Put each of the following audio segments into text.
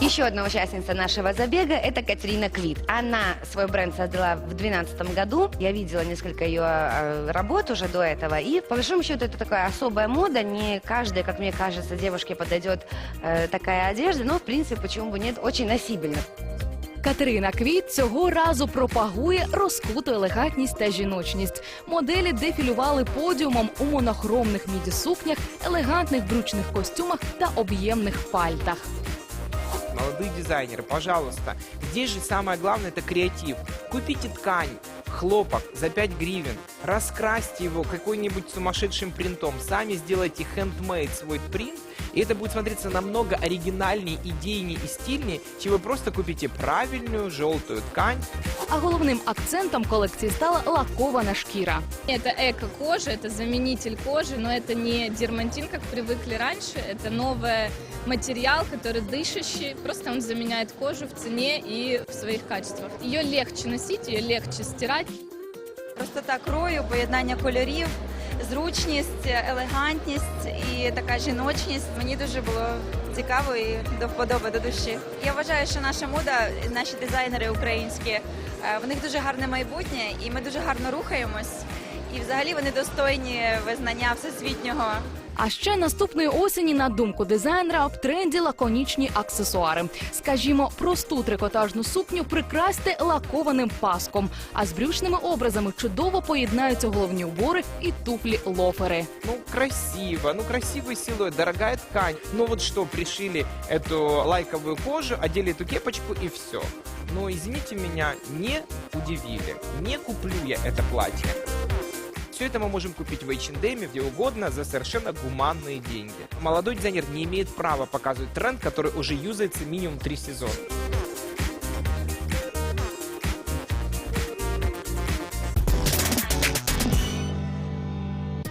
Еще одна участница нашего забега – это Катерина Квит. Она свой бренд создала в 2012 году. Я видела несколько ее э, работ уже до этого. И, по большому счету, это такая особая мода. Не каждой, как мне кажется, девушке подойдет э, такая одежда. Но, в принципе, почему бы нет, очень носибельно. Катерина Квіт цього разу пропагує розкуту елегантність та жіночність. Моделі дефілювали подіумом у монохромних міді-сукнях, елегантних брючних костюмах та об'ємних пальтах. Молодые дизайнеры, пожалуйста, здесь же самое главное это креатив. Купите ткань, хлопок за 5 гривен, раскрасьте его какой-нибудь сумасшедшим принтом, сами сделайте handmade свой принт, и это будет смотреться намного оригинальнее, идейнее и стильнее, чем вы просто купите правильную желтую ткань, А головним акцентом колекції стала лакована шкіра. Это эко-кожа, это заменитель кожи, но это не дермантин, как привыкли раньше. Это новый материал, который дышащий. Просто он заменяет кожу в цене и в своих качествах. Ее легче носить, ее легче стирать. Простота крою, поєднання кольорів, зручність, елегантність і така жіночність. Мені дуже було цікаво і до вподоби до душі. Я вважаю, що наша мода, наші дизайнери українські, е, в них дуже гарне майбутнє, і ми дуже гарно рухаємось. І взагалі вони достойні визнання всесвітнього А ще наступної осені, на думку дизайнера, в тренді лаконічні аксесуари. Скажімо, просту трикотажну сукню прикрасьте лакованим паском, а з брючними образами чудово поєднаються головні убори і туфлі лофери. Ну, красиво, ну, красивый силуэт, дорогая ткань. Ну, вот что, пришили эту лайковую кожу, одели эту кепочку и все. Но, извините меня, не удивили. Не куплю я это платье. Все это мы можем купить в H&M, где угодно, за совершенно гуманные деньги. Молодой дизайнер не имеет права показывать тренд, который уже юзается минимум три сезона.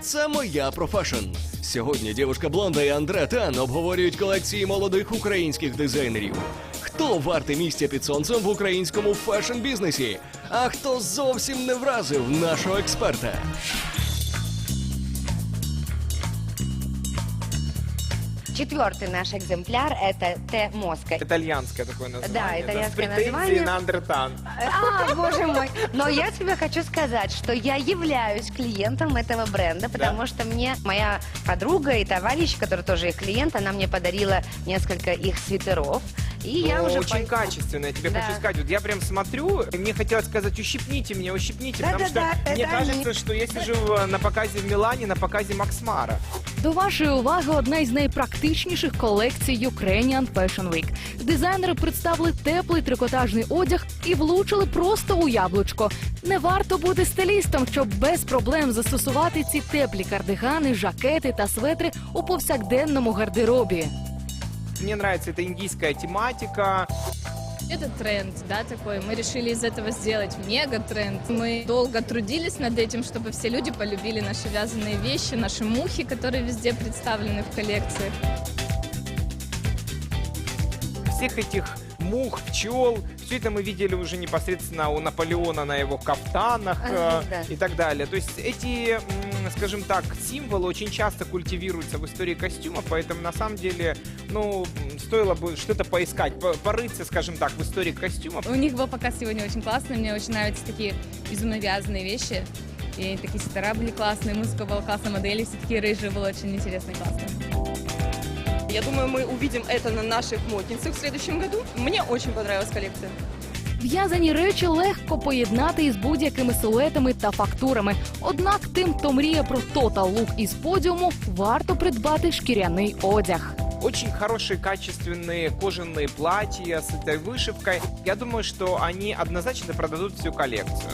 Це моя профешн. Сьогодні дівушка Блонда і Андре Тан обговорюють колекції молодих українських дизайнерів. Хто вартий місця під сонцем в українському фешн-бізнесі? А хто зовсім не вразив нашого експерта? Четвертый наш экземпляр – это Т. Моска. Итальянское такое название. Да, итальянское с претензией название. на Андретан. А, боже мой. Но я тебе хочу сказать, что я являюсь клиентом этого бренда, потому что мне моя подруга и товарищ, который тоже их клиент, она мне подарила несколько их свитеров. И я Ну, уже... очень по- качественно, я тебе Да. хочу сказать. Вот я прям смотрю, и мне хотелось сказать, ущипните меня, ущипните, Да, потому да, что да, мне это кажется, они. что я сижу в- на показе в Милане, на показе Макс Мара. До вашої уваги одна із найпрактичніших колекцій Ukrainian Fashion Week. Дизайнери представили теплий трикотажний одяг і влучили просто у яблучко. Не варто бути стилістом, щоб без проблем застосувати ці теплі кардигани, жакети та светри у повсякденному гардеробі. Мне нравится эта индийская тематика. Это тренд, да, такой. Мы решили из этого сделать мега-тренд. Мы долго трудились над этим, чтобы все люди полюбили наши вязаные вещи, наши мухи, которые везде представлены в коллекции. Всех этих мух, пчел, все это мы видели уже непосредственно у Наполеона на его кафтанах э, да. и так далее. То есть эти, скажем так, символы очень часто культивируются в истории костюмов, поэтому на самом деле, ну, стоило бы что-то поискать, по- порыться, скажем так, в истории костюмов. У них был показ сегодня очень классный. Мне очень нравятся такие безумно вязаные вещи. И такие свитера были классные, музыка была классная, модели все такие рыжие, было очень интересно и классно. Я думаю, мы увидим это на наших модницах в следующем году. Мне очень понравилась коллекция. В'язані речі легко поєднати із будь-якими силуетами та фактурами. Однак тим, хто мріє про тотал лук із подіуму, варто придбати шкіряний одяг. Очень хорошие качественные кожаные платья с этой вышивкой. Я думаю, что они однозначно продадут всю коллекцию.